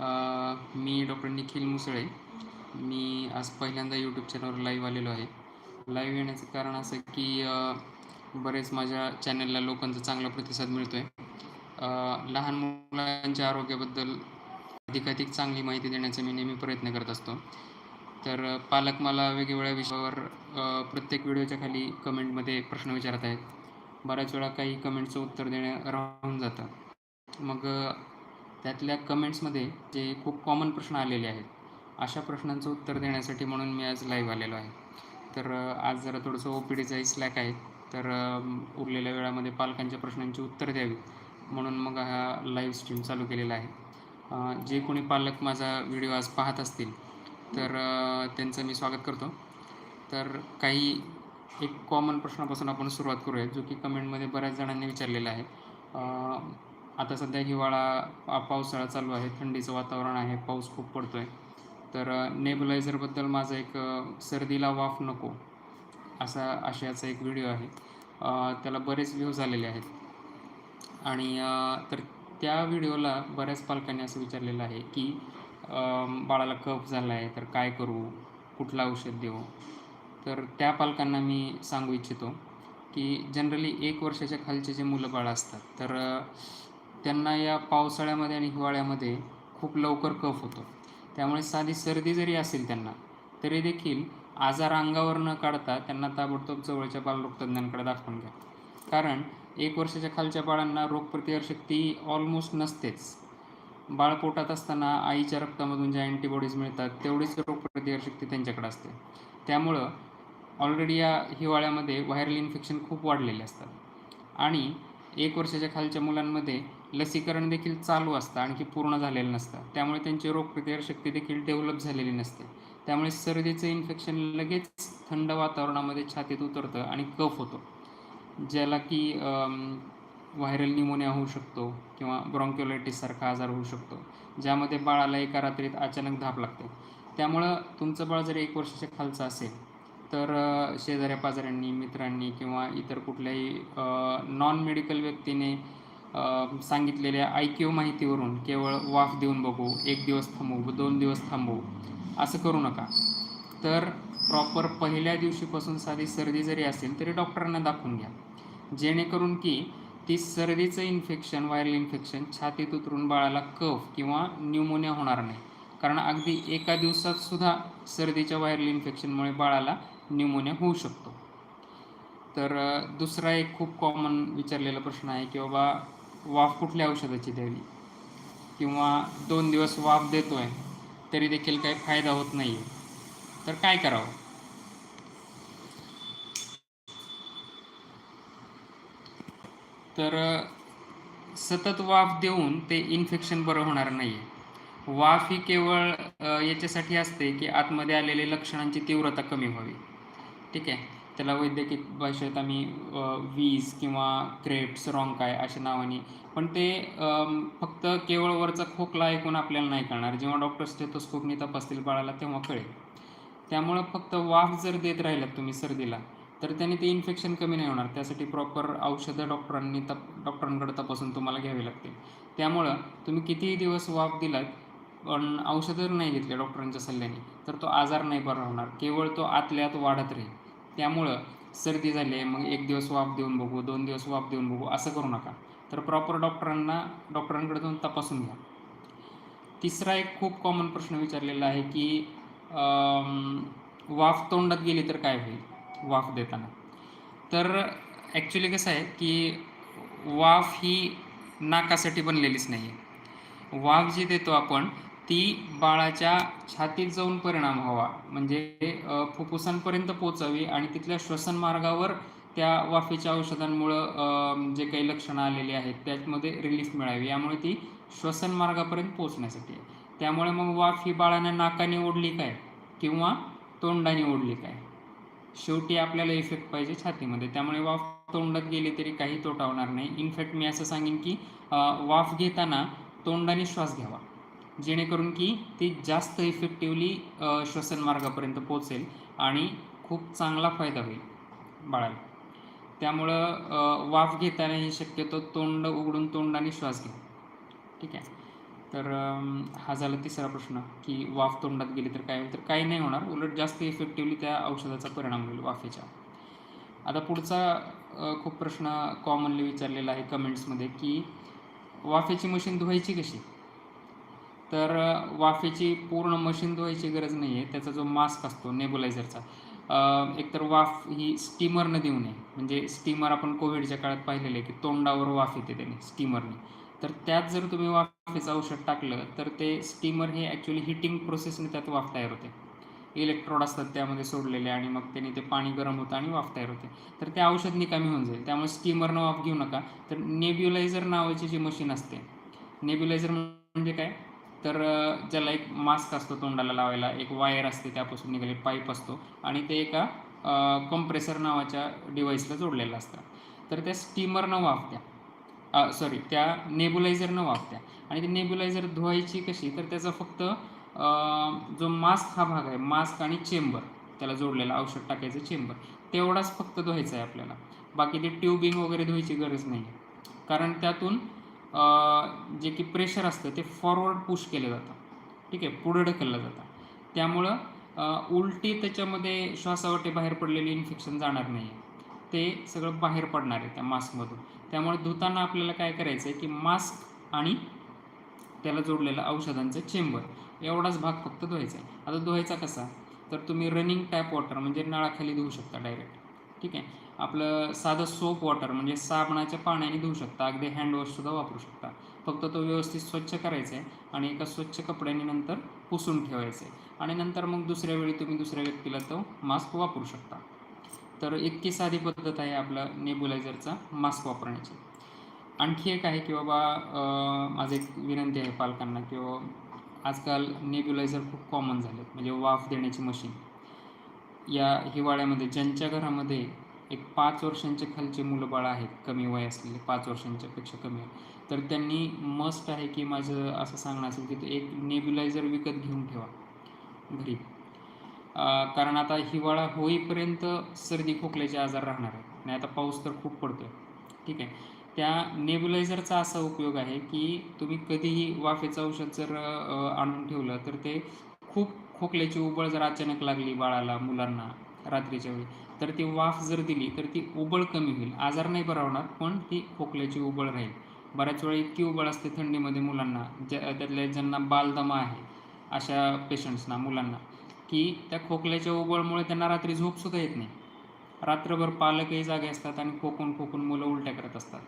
मी doctor Nikhil Musale. मी आज पहिल्यांदा यूट्यूब चॅनलवर लाईव्ह आलेलो आहे. लाईव्ह येण्याचं कारण असं की बरेच माझ्या चॅनलला लोकांचा चांगला प्रतिसाद मिळतो आहे लहान मुलांच्या आरोग्याबद्दल अधिकाधिक चांगली माहिती देण्याचा मी नेहमी प्रयत्न करत असतो. तर पालक मला वेगवेगळ्या विषयावर प्रत्येक व्हिडिओच्या खाली कमेंटमध्ये प्रश्न विचारत आहेत. बऱ्याच वेळा काही कमेंटचं उत्तर देणं राहून जातं. मग त्यातल्या कमेंट्समध्ये जे खूप कॉमन प्रश्न आलेले आहेत अशा प्रश्नांचं उत्तर देण्यासाठी म्हणून मी आज लाईव्ह आलेलो आहे. तर आज जरा थोडंसं ओ पी डीचाही स्लॅक आहे. तर उरलेल्या वेळामध्ये पालकांच्या प्रश्नांची उत्तर द्यावी म्हणून मग हा लाईव्ह स्ट्रीम चालू केलेला आहे. जे कोणी पालक माझा व्हिडिओ आज पाहत असतील तर त्यांचं मी स्वागत करतो. तर काही एक कॉमन प्रश्नापासून आपण सुरुवात करूया जो की कमेंटमध्ये बऱ्याच जणांनी विचारलेला आहे. आता सध्या हिवाळा पावसाळा चालू आहे थंडीचं वातावरण आहे पाऊस खूप पडतो आहे तर नेबुलायझरबद्दल माझा एक सर्दीला वाफ नको असा आशयाचा एक व्हिडिओ आहे. त्याला बरेच व्ह्यूज आलेले आहेत. आणि तर त्या व्हिडिओला बऱ्याच पालकांनी असं विचारलेलं आहे की बाळाला कफ झाला आहे तर काय करू? कुठलं औषध देऊ? तर त्या पालकांना मी सांगू इच्छितो की जनरली एक वर्षाच्या खालचे जे मुलं बाळं असतात तर त्यांना या पावसाळ्यामध्ये आणि हिवाळ्यामध्ये खूप लवकर कफ होतो. त्यामुळे साधी सर्दी जरी असेल त्यांना तरी देखील आजार अंगावर न काढता त्यांना ताबडतोब जवळच्या बालरोगतज्ञांकडे दाखवून घ्या. कारण एक वर्षाच्या खालच्या बाळांना रोगप्रतिकारशक्ती ऑलमोस्ट नसतेच. बाळ पोटात असताना आईच्या रक्तामधून ज्या अँटीबॉडीज मिळतात तेवढीच रोगप्रतिकारशक्ती त्यांच्याकडे असते. त्यामुळं ऑलरेडी या हिवाळ्यामध्ये व्हायरल इन्फेक्शन खूप वाढलेले असतात. आणि एक वर्षाच्या खालच्या मुलांमध्ये लसीकरण देखील चालू असतं आणखी पूर्ण झालेलं नसतं. त्यामुळे त्यांची रोगप्रतिकारशक्ती देखील डेव्हलप झालेली नसते. त्यामुळे सर्दीचं इन्फेक्शन लगेच थंड वातावरणामध्ये छातीत उतरतं आणि कफ होतो. ज्याला की व्हायरल निमोनिया होऊ शकतो किंवा ब्रॉन्क्युलायटिससारखा आजार होऊ शकतो ज्यामध्ये बाळाला एका रात्रीत अचानक धाप लागते. त्यामुळं तुमचं बाळ जर एक वर्षाच्या खालचं असेल तर शेजाऱ्या पाजाऱ्यांनी मित्रांनी किंवा इतर कुठल्याही नॉन मेडिकल व्यक्तीने सांगितलेल्या सांगितलेल्या क्यू माहितीवरून केवळ वाफ देऊन बघू एक दिवस थांबवू दोन दिवस थांबवू असं करू नका. तर प्रॉपर पहिल्या दिवशीपासून साधी सर्दी जरी असेल तरी डॉक्टरांना दाखवून घ्या. जेणेकरून की ती सर्दीचं इन्फेक्शन व्हायरल इन्फेक्शन छातीत उतरून बाळाला कफ किंवा न्यूमोनिया होणार नाही. कारण अगदी एका दिवसातसुद्धा सर्दीच्या व्हायरल इन्फेक्शनमुळे बाळाला न्यूमोनिया होऊ शकतो. तर दुसरा एक खूप कॉमन विचारलेला प्रश्न आहे की बाबा वाफ कुठल्या औषधाची द्यावी? किंवा दोन दिवस वाफ देतो आहे तरी देखील काही फायदा होत नाही आहे तर काय करावं? तर सतत वाफ देऊन ते इन्फेक्शन बरं होणार नाही आहे वाफ ही केवळ याच्यासाठी असते की आतमध्ये आलेले लक्षणांची तीव्रता कमी व्हावी. ठीक आहे. त्याला वैद्यकीय भाषेत आम्ही वीज किंवा क्रेप्स रॉंकाय अशा नावाने. पण ते फक्त केवळ वरचा खोकला ऐकून आपल्याला नाही कळणार. जेव्हा डॉक्टर स्टेथोस्कोपनी तपासतील बाळाला तेव्हा कळेल. त्यामुळं फक्त वाफ जर देत राहिलात तुम्ही सर्दीला तर त्याने ते इन्फेक्शन कमी नाही होणार. त्यासाठी प्रॉपर औषधं डॉक्टरांनी तप डॉक्टरांकडे तपासून तुम्हाला घ्यावी लागतील. त्यामुळं तुम्ही कितीही दिवस वाफ दिलात पण औषधं नाही घेतले डॉक्टरांच्या सल्ल्याने तर तो आजार नाही बरा होणार केवळ तो आतल्यात वाढत राहील. त्यामुळं सर्दी झाली आहे मग एक दिवस वाफ देऊन बघू दोन दिवस वाफ देऊन बघू असं करू नका. तर प्रॉपर डॉक्टरांना डॉक्टरांकडे जाऊन तपासून घ्या. तिसरा एक खूप कॉमन प्रश्न विचारलेला आहे की वाफ तोंडात गेली तर काय होईल? वाफ देताना. तर ॲक्च्युली कसं आहे की वाफ ही नाकासाठी बनलेलीच नाही आहे वाफ जी देतो आपण ती बाळाच्या छातीत जाऊन परिणाम व्हावा. म्हणजे फुफ्फुसांपर्यंत पोचावी आणि तिथल्या श्वसन मार्गावर त्या वाफेच्या औषधांमुळं जे काही लक्षणं आलेली आहेत त्यामध्ये रिलीफ मिळावी. यामुळे ती श्वसन मार्गापर्यंत पोचण्यासाठी आहे. त्यामुळे मग वाफ ही बाळाने नाकाने ओढली काय? किंवा तोंडाने ओढली काय? शेवटी आपल्याला इफेक्ट पाहिजे छातीमध्ये. त्यामुळे वाफ तोंडात गेली तरी काही तोटा होणार नाही. इनफॅक्ट मी असं सांगेन की वाफ घेताना तोंडाने श्वास घ्यावा. जेणेकरून की ती जास्त इफेक्टिवली श्वसन मार्गापर्यंत पोचेल आणि खूप चांगला फायदा होईल बाळाला. त्यामुळं वाफ घेतानाही शक्यतो तोंड उघडून तोंडाने श्वास घे ठीक आहे? तर हा झाला तिसरा प्रश्न की वाफ तोंडात गेली तर काय? होईल तर काही नाही होणार. उलट जास्त इफेक्टिवली त्या औषधाचा परिणाम होईल वाफेच्या आता पुढचा खूप प्रश्न कॉमनली विचारलेला आहे कमेंट्समध्ये की वाफेची मशीन धुवायची कशी? तर वाफेची पूर्ण मशीन धुवायची गरज नाही आहे त्याचा जो मास्क असतो नेबुलायझरचा एकतर वाफ ही स्टीमरनं देऊ नये. म्हणजे स्टीमर आपण कोविडच्या काळात पाहिलेलं आहे की तोंडावर वाफ येते त्याने स्टीमरने तर त्यात जर तुम्ही वाफेचं औषध टाकलं तर ते स्टीमर हे ॲक्च्युली हिटिंग प्रोसेसने त्यात वाफ तयार होते. इलेक्ट्रोड असतात त्यामध्ये सोडलेले आणि मग त्याने ते पाणी गरम होतं आणि वाफ तयार होते. तर ते औषध निकामी होऊन जाईल. त्यामुळे स्टीमरनं वाफ घेऊ नका. तर नेब्युलायझर नावाची जी मशीन असते नेब्युलायझर म्हणजे काय? तर ज्याला एक मास्क असतो तोंडाला लावायला एक वायर असते त्यापासून निघाले पाईप असतो आणि ते एका कंप्रेसर नावाच्या डिव्हाइसला जोडलेलं असतं. तर त्या स्टीमरनं वाफ द्या सॉरी त्या नेबुलायझरनं वाफ द्या आणि ते नेबुलायझर धुवायची कशी तर त्याचा फक्त जो मास्क हा भाग आहे मास्क आणि चेंबर त्याला जोडलेला औषध टाकायचं चेंबर तेवढाच फक्त धुवायचं आहे आपल्याला. बाकी ते ट्यूबिंग वगैरे धुवायची गरज नाही कारण त्यातून जे की प्रेशर असतं ते फॉरवर्ड पुश केलं जातं. ठीक आहे? पुढे ढकललं जातं. त्यामुळं उलटी त्याच्यामध्ये श्वासावाटे बाहेर पडलेली इन्फेक्शन जाणार नाही ते सगळं बाहेर पडणार आहे त्या मास्कमधून त्यामुळे धुताना आपल्याला काय करायचं आहे की मास्क आणि त्याला जोडलेलं औषधांचं चेंबर एवढाच भाग फक्त धुवायचा आहे आता धुवायचा कसा? तर तुम्ही रनिंग टॅप वॉटर म्हणजे नळाखाली धुवू शकता डायरेक्ट ठीक आहे? आपलं साधं सोप वॉटर म्हणजे साबणाच्या पाण्याने धुवू शकता. अगदी हँडवॉशसुद्धा वापरू शकता. फक्त तो व्यवस्थित स्वच्छ करायचा आहे आणि एका स्वच्छ कपड्याने नंतर पुसून ठेवायचं आहे. आणि नंतर मग दुसऱ्या वेळी तुम्ही दुसऱ्या व्यक्तीला तो मास्क वापरू शकता. तर इतकी साधी पद्धत आहे आपला नेबुलायझरचा मास्क वापरण्याची. आणखी एक आहे की बाबा माझी माझं एक विनंती आहे पालकांना किंवा आजकाल नेब्युलायझर खूप कॉमन झाले म्हणजे वाफ देण्याची मशीन या हिवाळ्यामध्ये ज्यांच्या घरामध्ये एक पाच वर्षांच्या खालचे मुलं बाळं आहेत कमी वय असलेले पाच वर्षांच्या पेक्षा कमी. तर त्यांनी मस्ट आहे की माझं असं सांगणं असेल की ते एक नेब्युलायझर विकत घेऊन ठेवा घरी. कारण आता हिवाळा होईपर्यंत सर्दी खोकल्याचे आजार राहणार आहे आणि आता पाऊस तर खूप पडतोय. ठीक आहे. त्या नेब्युलायझरचा असा उपयोग आहे की तुम्ही कधीही वाफेचं औषध जर आणून ठेवलं तर ते खूप खोकल्याची उबळ जर अचानक लागली बाळाला मुलांना रात्रीच्या वेळी तर ती वाफ जर दिली तर ती उबळ कमी होईल. आजार नाही बरा होणार पण ती खोकल्याची उबळ राहील. बऱ्याच वेळा इतकी उबळ असते थंडीमध्ये मुलांना ज्या त्यातल्या ज्यांना बालदमा आहे अशा पेशंट्सना मुलांना की त्या खोकल्याच्या उबळमुळे त्यांना रात्री झोपसुद्धा येत नाही. रात्रभर पालकही जागे असतात आणि खोकून खोकून मुलं उलट्या करत असतात.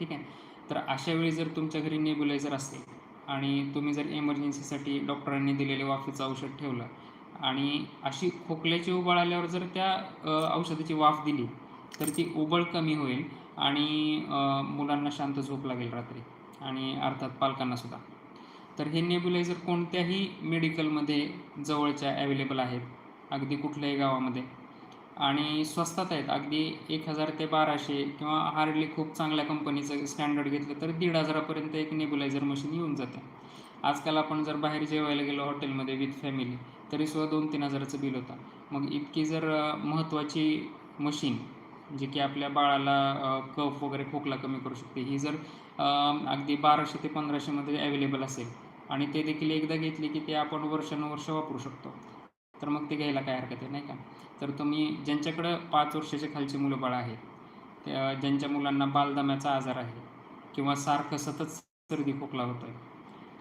ठीक आहे? तर अशा वेळी जर तुमच्या घरी नेब्युलायझर असेल आणि तुम्ही जर इमर्जन्सीसाठी डॉक्टरांनी दिलेले वाफेचं औषध ठेवलं आणि अशी खोकल्याची उबळ आल्यावर जर त्या औषधाची वाफ दिली तर ती उबळ कमी होईल आणि मुलांना शांत झोप लागेल रात्री आणि अर्थात पालकांनासुद्धा तर हे नेब्युलायझर कोणत्याही मेडिकलमध्ये जवळच्या ॲवेलेबल आहेत अगदी कुठल्याही गावामध्ये. आणि स्वस्तात आहेत अगदी एक हजार ते बाराशे किंवा हार्डली खूप चांगल्या कंपनीचं स्टँडर्ड घेतलं तर दीड हजारापर्यंत एक नेब्युलायझर मशीन येऊन जाते. आजकाल आपण जर बाहेर जेवायला गेलो हॉटेलमध्ये विथ फॅमिली तरीसुद्धा दोन तीन हजाराचं बिल होतं. मग इतकी जर महत्त्वाची मशीन जी की आपल्या बाळाला कफ वगैरे खोकला कमी करू शकते ही जर अगदी बाराशे ते पंधराशेमध्ये अवेलेबल असेल आणि ते देखील एकदा घेतली की ते आपण वर्षानुवर्ष वापरू शकतो तर मग ते घ्यायला काय हरकत आहे नाही का? तर तुम्ही ज्यांच्याकडं पाच वर्षाच्या खालची मुलं बाळ आहेत त्या ज्यांच्या मुलांना बालदम्याचा आजार आहे किंवा सारखं सतत सर्दी खोकला होतो आहे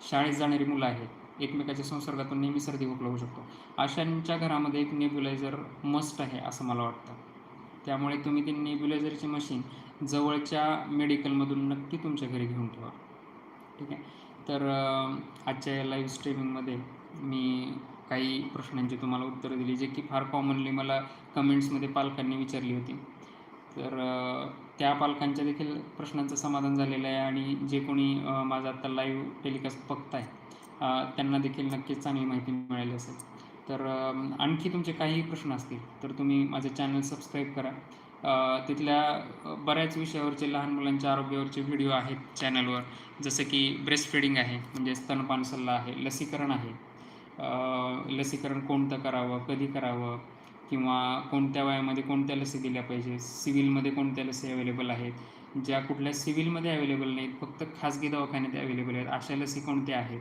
शाळेत जाणारी मुलं आहेत एकमेकाच्या संसर्गातून नेहमी सर्दी खोकला होऊ शकतो. अशांच्या घरामध्ये एक नेब्युलायझर मस्ट आहे असं मला वाटतं. त्यामुळे तुम्ही ती नेब्युलायझरची मशीन जवळच्या मेडिकलमधून नक्की तुमच्या घरी घेऊन ठेवा. ठीक आहे? तर आजच्या या लाईव्ह स्ट्रीमिंगमध्ये मी काही प्रश्नांची तुम्हाला उत्तरं दिली जे की फार कॉमनली मला कमेंट्समध्ये पालकांनी विचारली होती. तर त्या पालकांच्या देखील प्रश्नांचं समाधान झालेलं आहे आणि जे कोणी माझा आत्ता लाईव्ह टेलिकास्ट बघत आहे त्यांना देखील नक्कीच चांगली माहिती मिळाली असेल. तर आणखी तुमचे काहीही प्रश्न असतील तर तुम्ही माझं चॅनल सबस्क्राईब करा. तिथल्या बऱ्याच विषयावरचे लहान मुलांच्या आरोग्यावरचे व्हिडिओ आहेत चॅनलवर जसं की ब्रेस्ट फिडिंग आहे म्हणजे स्तनपान सल्ला आहे लसीकरण आहे. लसीकरण कोणतं करावं कधी करावं किंवा कोणत्या वयामध्ये कोणत्या लसी दिल्या पाहिजे? सिव्हिलमध्ये कोणत्या लसी अवेलेबल आहेत? ज्या कुठल्या सिव्हिलमध्ये अवेलेबल नाहीत फक्त खाजगी दवाखान्यात अवेलेबल आहेत अशा लसी कोणत्या आहेत?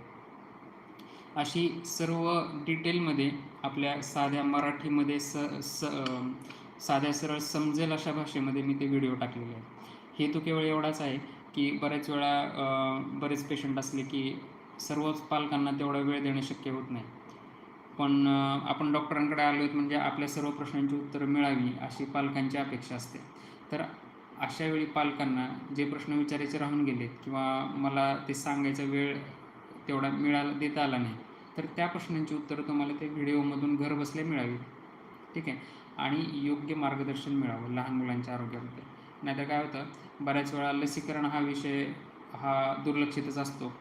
अशी सर्व डिटेलमध्ये आपल्या साध्या मराठीमध्ये स स साध्या सरळ समजेल अशा भाषेमध्ये मी ते व्हिडिओ टाकलेले आहेत. हेतू केवळ एवढाच आहे की बऱ्याच वेळा बरेच पेशंट असले की सर्वच पालकांना तेवढा वेळ देणं शक्य होत नाही. पण आपण डॉक्टरांकडे आलो आहेत म्हणजे आपल्या सर्व प्रश्नांची उत्तरं मिळावी अशी पालकांची अपेक्षा असते. तर अशा वेळी पालकांना जे प्रश्न विचारायचे राहून गेलेत किंवा मला ते सांगायचा वेळ तेवढा मिळाला देता आला नाही तर त्या प्रश्नांची उत्तरं तुम्हाला ते व्हिडिओमधून घर बसल्या मिळावी. ठीक आहे? आणि योग्य मार्गदर्शन मिळावं लहान मुलांच्या आरोग्याबद्दल. नाहीतर काय होतं बऱ्याच वेळा लसीकरण हा विषय हा दुर्लक्षितच असतो.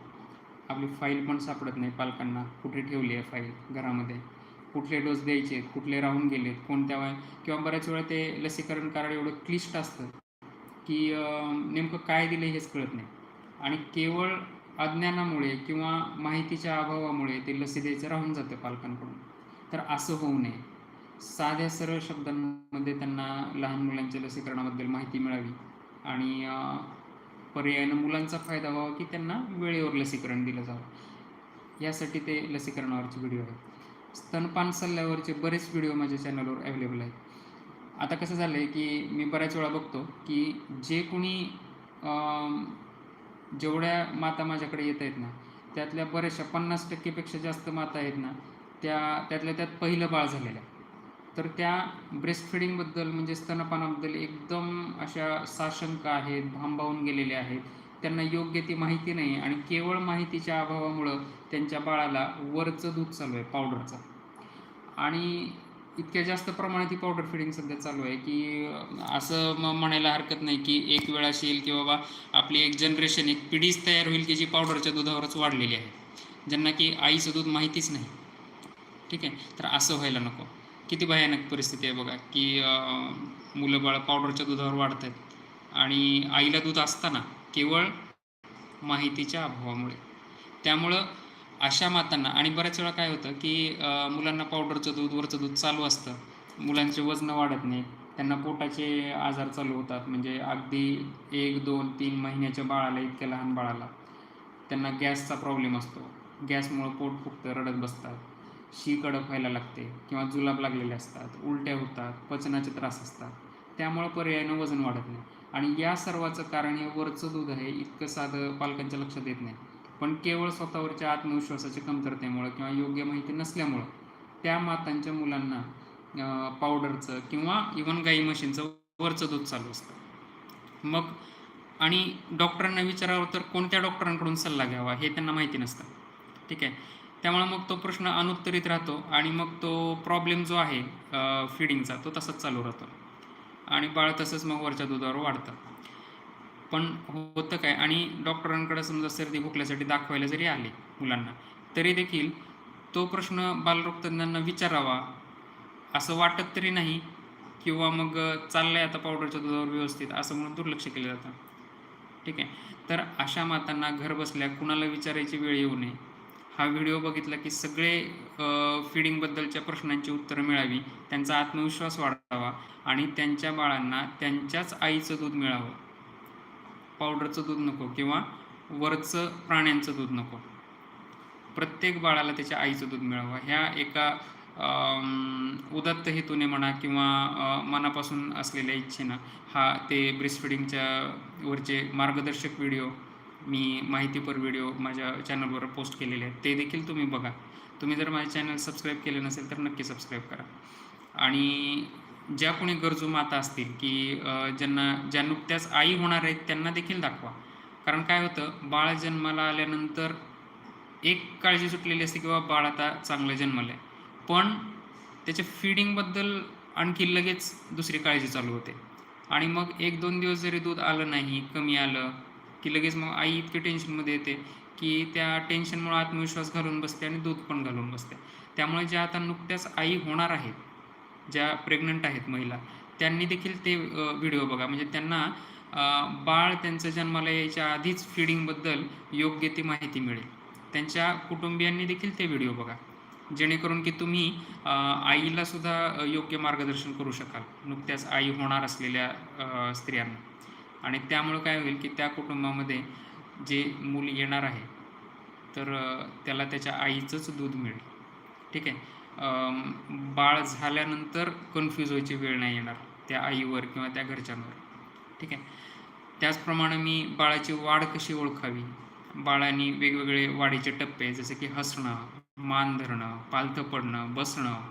आपली फाईल पण सापडत नाही पालकांना. कुठे ठेवली आहे फाईल घरामध्ये? कुठले डोस द्यायचे? कुठले राहून गेलेत? कोणत्या वय किंवा बऱ्याच वेळा ते लसीकरण कार्ड एवढं क्लिष्ट असतं की नेमकं काय दिलं हेच कळत नाही. आणि केवळ अज्ञानामुळे किंवा माहितीच्या अभावामुळे ते लसी द्यायचं राहून जातं पालकांकडून. तर असं होऊ नये. साध्या सरळ शब्दांमध्ये त्यांना लहान मुलांच्या लसीकरणाबद्दल माहिती मिळावी. आणि पर्यायानं मुलांचा फायदा व्हावा की त्यांना वेळेवर लसीकरण दिलं जावं. यासाठी ते लसीकरणावरचे व्हिडिओ आहेत. स्तनपान सल्ल्यावरचे बरेच व्हिडिओ माझ्या चॅनलवर अवेलेबल आहेत. आता कसं झालं आहे की मी बऱ्याच वेळा बघतो की जे कोणी जेवढ्या माता माझ्याकडे येत आहेत ना त्यातल्या बऱ्याचशा पन्नास टक्केपेक्षा जास्त माता आहेत ना त्या त्यातल्या त्यात पहिलं बाळ झालेलं आहे. तर त्या ब्रेस्ट फिडिंगबद्दल म्हणजे स्तनपानाबद्दल एकदम अशा साशंक आहेत भांबावून गेलेल्या आहेत. त्यांना योग्य ती माहिती नाही आणि केवळ माहितीच्या अभावामुळं त्यांच्या बाळाला वरचं दूध चालू आहे पावडरचं आणि इतक्या जास्त प्रमाणात ही पावडर फिडिंग सध्या चालू आहे की असं मग म्हणायला हरकत नाही की एक वेळ अशी येईल की बाबा आपली एक जनरेशन एक पिढीच तयार होईल की जी पावडरच्या दुधावरच वाढलेली आहे. ज्यांना की आईचं दूध माहितीच नाही. ठीक आहे? तर असं व्हायला नको. किती भयानक परिस्थिती आहे बघा की मुलं बाळ पावडरच्या दुधावर वाढत आहेत आणि आईला दूध असताना केवळ माहितीच्या अभावामुळे. त्यामुळं अशा मातांना आणि बऱ्याच वेळा काय होतं की मुलांना पावडरचं दूध वरचं दूध चालू असतं. मुलांचे वजन वाढत नाही. त्यांना पोटाचे आजार चालू होतात. म्हणजे अगदी एक दोन तीन महिन्याच्या बाळाला इतक्या लहान बाळाला त्यांना गॅसचा प्रॉब्लेम असतो. गॅसमुळं पोट फुगतं रडत बसतात. शी कडक व्हायला लागते किंवा जुलाब लागलेले असतात उलट्या होतात पचनाचे त्रास असतात. त्यामुळं पर्यायानं वजन वाढत नाही. आणि या सर्वाचं कारण हे वरचं दूध आहे इतकं साधं पालकांच्या लक्षात येत नाही. पण केवळ स्वतःवरच्या आत्मविश्वासाच्या कमतरतेमुळं किंवा योग्य माहिती नसल्यामुळं त्या मातांच्या मुलांना पावडरचं किंवा इवन गाई म्हशींचं वरचं दूध चालू असतं. मग आणि डॉक्टरांना विचारावं तर कोणत्या डॉक्टरांकडून सल्ला घ्यावा हे त्यांना माहिती नसतं. ठीक आहे? त्यामुळे मग तो प्रश्न अनुत्तरित राहतो आणि मग तो प्रॉब्लेम जो आहे फिडिंगचा तो तसाच चालू राहतो. आणि बाळ तसंच मग वरच्या दुधावर वाढतं. पण होतं काय आणि डॉक्टरांकडे समजा सर्दी खोकल्यासाठी दाखवायला जरी आले मुलांना तरी देखील तो प्रश्न बालरोगतज्ञांना विचारावा असं वाटत तरी नाही किंवा मग चाललंय आता पावडरच्या दुधावर व्यवस्थित असं म्हणून दुर्लक्ष केलं जातं. ठीक आहे? तर अशा मातांना घर बसल्या कुणाला विचारायची वेळ येऊ नये? हा व्हिडिओ बघितला की सगळे फिडिंगबद्दलच्या प्रश्नांची उत्तरं मिळावी त्यांचा आत्मविश्वास वाढावा आणि त्यांच्या बाळांना त्यांच्याच आईचं दूध मिळावं. पावडरचं दूध नको किंवा वरचं प्राण्यांचं दूध नको. प्रत्येक बाळाला त्याच्या आईचं दूध मिळावं. ह्या एका उदत्त उदात्त हेतूने म्हणा किंवा मनापासून असलेल्या इच्छेनं हा ते ब्रेस्टफिडिंगच्या वरचे मार्गदर्शक व्हिडिओ मी माहितीपर व्हिडिओ माझ्या चॅनलवर पोस्ट केलेले आहेत. ते देखील तुम्ही बघा. तुम्ही जर माझे चॅनल सबस्क्राईब केले नसेल तर नक्की सबस्क्राईब करा. आणि ज्या कोणी गरजू माता असतील की ज्यांना ज्या नुकत्याच आई होणार आहेत त्यांना देखील दाखवा. कारण काय होतं बाळ जन्माला आल्यानंतर एक काळजी सुटलेली असते किंवा बाळ आता चांगलं जन्मलं आहे. पण त्याच्या फिडिंगबद्दल आणखी लगेच दुसरी काळजी चालू होते. आणि मग एक दोन दिवस जरी दूध आलं नाही कमी आलं की लगेच मग आई इतकी टेन्शनमध्ये येते की त्या टेन्शनमुळे आत्मविश्वास घालून बसते आणि दूध पण घालून बसते. त्यामुळे ज्या आता नुकत्याच आई होणार आहेत ज्या प्रेग्नंट आहेत महिला त्यांनी देखील ते व्हिडिओ बघा. म्हणजे त्यांना बाळ त्यांचं जन्माला यायच्या आधीच फिडिंगबद्दल योग्य ती माहिती मिळेल. त्यांच्या कुटुंबियांनी देखील ते व्हिडिओ बघा. जेणेकरून की तुम्ही आईलासुद्धा आईला सुद्धा योग्य मार्गदर्शन करू शकाल. नुकत्याच आई होणार असलेल्या स्त्रियांना. आणि त्यामुळं काय होईल की त्या कुटुंबामध्ये जे मूल येणार आहे तर त्याला त्याच्या आईचंच दूध मिळेल. ठीक आहे? बाळ झाल्यानंतर कन्फ्यूज व्हायची वेळ नाही येणार त्या आईवर किंवा त्या घरच्यांवर. ठीक आहे? त्याचप्रमाणे मी बाळाची वाढ कशी ओळखावी? बाळाने वेगवेगळे वाढीचे टप्पे जसे की हसणं मान धरणं पालथं पडणं बसणं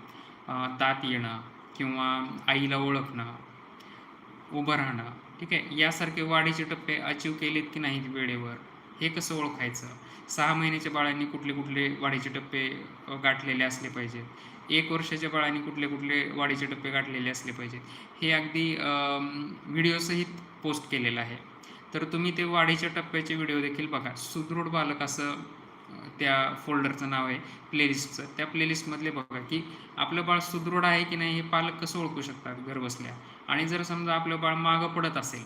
तात दात येणं किंवा आईला ओळखणं उभं राहणं ठीक आहे? यासारखे वाढीचे टप्पे अचीव केलेत की नाहीत वेळेवर? हे कसं ओळखायचं? सहा महिन्याच्या बाळांनी कुठले कुठले वाढीचे टप्पे गाठलेले असले पाहिजेत. एक वर्षाच्या बाळांनी कुठले कुठले वाढीचे टप्पे गाठलेले असले पाहिजेत. हे अगदी व्हिडिओसहित पोस्ट केलेलं आहे. तर तुम्ही ते वाढीच्या टप्प्याचे व्हिडिओ देखील बघा. सुदृढ बालक असं त्या फोल्डरचं नाव आहे प्लेलिस्टचं त्या प्लेलिस्टमधले बघा की आपलं बाळ सुदृढ आहे की नाही हे पालक कसं ओळखू शकतात घरबसल्या? आणि जर समजा आपलं बाळ मागं पडत असेल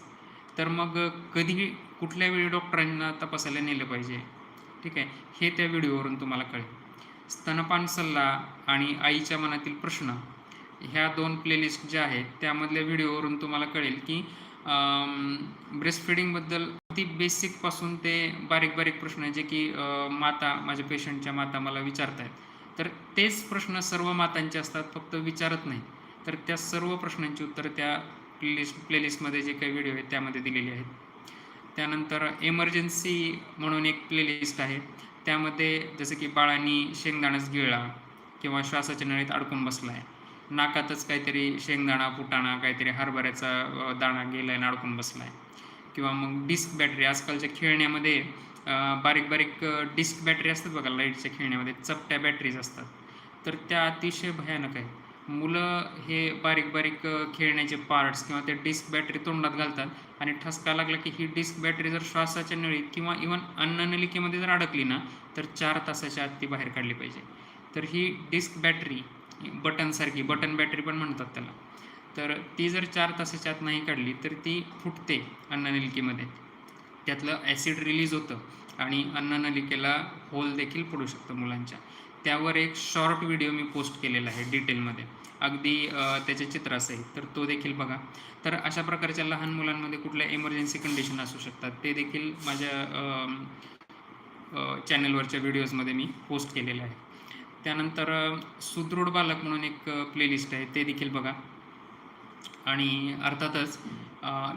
तर मग कधी कुठल्या वेळी डॉक्टरांना तपासायला नेलं पाहिजे. ठीक आहे? हे त्या व्हिडिओवरून तुम्हाला कळेल. स्तनपान सल्ला आणि आईच्या मनातील प्रश्न ह्या दोन प्लेलिस्ट ज्या आहेत त्यामधल्या व्हिडिओवरून तुम्हाला कळेल की ब्रेस्ट फिडिंगबद्दल अगदी बेसिकपासून ते बारीक बारीक प्रश्न जे की माता माझ्या पेशंटच्या माता मला विचारत आहेत तर तेच प्रश्न सर्व मातांचे असतात फक्त विचारत नाही तर त्या सर्व प्रश्नांची उत्तरं त्या प्लेलिस्ट प्लेलिस्टमध्ये जे काही व्हिडिओ आहेत त्यामध्ये दिलेले आहेत. त्यानंतर एमर्जन्सी म्हणून एक प्लेलिस्ट आहे. त्यामध्ये जसं की बाळांनी शेंगदाणाच गिळला किंवा श्वासाच्या नळीत अडकून बसला आहे नाकातच काहीतरी शेंगदाणा फुटाणा काहीतरी हरभऱ्याचा दाणा गेला आहे अडकून बसला आहे किंवा मग डिस्क बॅटरी आजकालच्या खेळण्यामध्ये बारीक बारीक डिस्क बॅटरी असतात बघा लाईटच्या खेळण्यामध्ये. चपट्या बॅटरीज असतात. तर त्या अतिशय भयानक आहेत. मुलं हे बारीक बारीक खेळण्याचे पार्ट्स किंवा ते डिस्क बॅटरी तोंडात घालतात आणि ठसका लागला की ही डिस्क बॅटरी जर श्वासाच्या नळीत किंवा इवन अन्ननलिकेमध्ये जर अडकली ना तर चार तासाच्या आत ती बाहेर काढली पाहिजे. तर ही डिस्क बॅटरी बटनसारखी बटन बॅटरी पण म्हणतात त्याला. तर ती जर चार तासाच्या आत नाही काढली तर ती फुटते अन्ननलिकेमध्ये त्यातलं ॲसिड रिलीज होतं आणि अन्ननलिकेला होल देखील पडू शकतं मुलांच्या. त्यावर एक शॉर्ट व्हिडिओ मी पोस्ट केलेला आहे डिटेलमध्ये अगदी त्याचे चित्र असेल तर तो देखील बघा. तर अशा प्रकारच्या लहान मुलांमध्ये कुठल्या इमर्जन्सी कंडिशन असू शकतात ते देखील माझ्या चॅनलवरच्या व्हिडिओजमध्ये मी पोस्ट केलेलं आहे. त्यानंतर सुदृढ बालक म्हणून एक प्लेलिस्ट आहे ते देखील बघा. आणि अर्थातच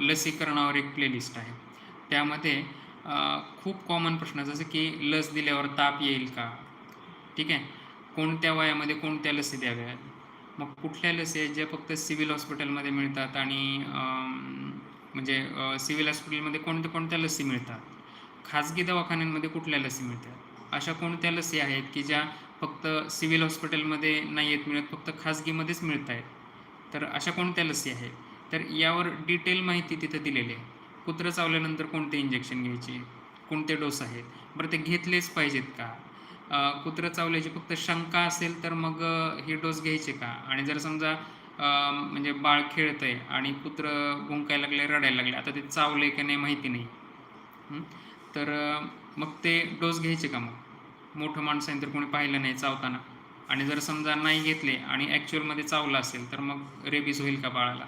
लसीकरणावर एक प्लेलिस्ट आहे. त्यामध्ये खूप कॉमन प्रश्न जसं की लस दिल्यावर ताप येईल का? ठीक आहे? कोणत्या वयामध्ये कोणत्या लसी द्याव्यात? मग कुठल्या लसी आहेत ज्या फक्त सिव्हिल हॉस्पिटलमध्ये मिळतात आणि म्हणजे सिव्हिल हॉस्पिटलमध्ये कोणत्या कोणत्या लसी मिळतात? खाजगी दवाखान्यांमध्ये कुठल्या लसी मिळतात? अशा कोणत्या लसी आहेत की ज्या फक्त सिव्हिल हॉस्पिटलमध्ये नाही आहेत मिळत फक्त खाजगीमध्येच मिळत आहेत? तर अशा कोणत्या लसी आहेत? तर यावर डिटेल माहिती तिथं दिलेली आहे. कुत्रं चावल्यानंतर कोणते इंजेक्शन घ्यायचे? कोणते डोस आहेत? बरं ते घेतलेच पाहिजेत का? कुत्रं चावल्याची फक्त शंका असेल तर मग ही हे डोस घ्यायचे का? आणि जर समजा म्हणजे बाळ खेळतं आहे आणि कुत्रं भुंकायला लागले रडायला लागले आता ते चावले की नाही माहिती नाही. तर मग ते डोस घ्यायचे का मग? मोठं माणसाने तर कोणी पाहिलं नाही चावताना. आणि जर समजा नाही घेतले आणि ॲक्च्युअलमध्ये चावलं असेल तर मग रेबीज होईल का बाळाला?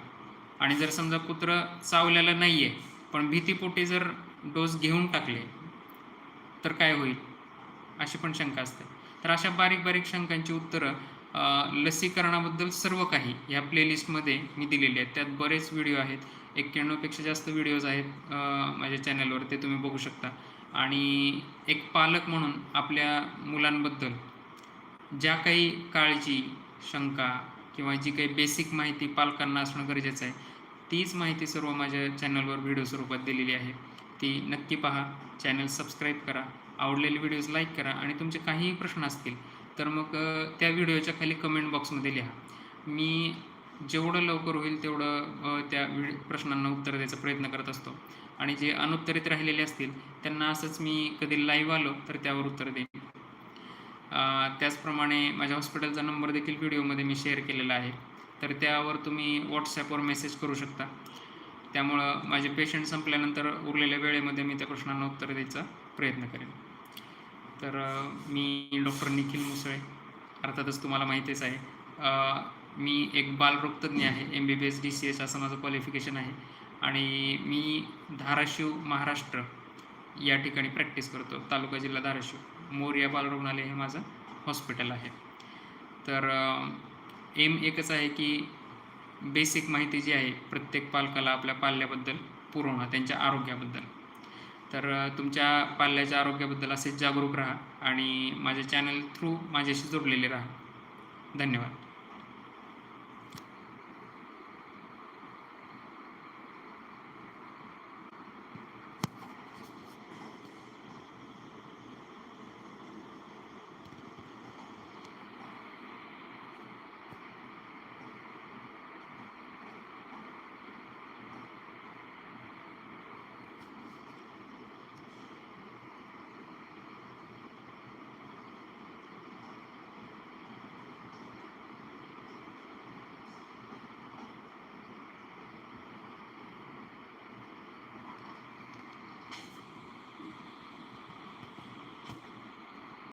आणि जर समजा कुत्रं चावलेलं नाही आहे पण भीतीपोटी जर डोस घेऊन टाकले तर काय होईल? अशी पण शंका असते. तर अशा बारीक बारीक शंकांची उत्तरं लसीकरणाबद्दल सर्व काही ह्या प्लेलिस्टमध्ये मी दिलेली आहेत. त्यात बरेच व्हिडिओ आहेत. एक्क्याण्णवपेक्षा जास्त व्हिडिओज आहेत माझ्या चॅनलवर ते तुम्ही बघू शकता. आणि एक पालक म्हणून आपल्या मुलांबद्दल ज्या काही काळजी शंका किंवा जी काही बेसिक माहिती पालकांना असणं गरजेचं आहे तीच माहिती सर्व माझ्या चॅनलवर व्हिडिओ स्वरूपात दिलेली आहे. ती नक्की पहा. चॅनल सबस्क्राईब करा. आवडलेले व्हिडिओज लाईक करा आणि तुमचे काहीही प्रश्न असतील तर मग त्या व्हिडिओच्या खाली कमेंट बॉक्समध्ये लिहा. मी जेवढं लवकर होईल तेवढं त्या व्हिडिओ प्रश्नांना उत्तर द्यायचा प्रयत्न करत असतो. आणि जे अनुत्तरित राहिलेले असतील त्यांना असंच मी कधी लाईव्ह आलो तर त्यावर उत्तर देईन. त्याचप्रमाणे माझ्या हॉस्पिटलचा नंबर देखील व्हिडिओमध्ये मी शेअर केलेला आहे. तर त्यावर तुम्ही व्हॉट्सॲपवर मेसेज करू शकता. त्यामुळं माझे पेशंट संपल्यानंतर उरलेल्या वेळेमध्ये मी त्या प्रश्नांना उत्तर द्यायचा प्रयत्न करेन. तर मी डॉक्टर निखिल मुसळे. अर्थातच तुम्हाला माहितीच आहे मी एक बालरोगतज्ञ आहे M B B S D C S असं माझं क्वालिफिकेशन आहे. आणि मी धाराशिव महाराष्ट्र या ठिकाणी प्रॅक्टिस करतो तालुका जिल्हा धाराशिव. मोर्या बालरुग्णालय हे माझं हॉस्पिटल आहे. तर एम एकच आहे की बेसिक माहिती जी आहे प्रत्येक पालकाला आपल्या पाल्याबद्दल पुरवणं त्यांच्या आरोग्याबद्दल. तर तुमच्या पाल्याच्या आरोग्याबद्दल असेच जागरूक राहा आणि माझ्या चॅनल थ्रू माझ्याशी जोडलेले राहा. धन्यवाद.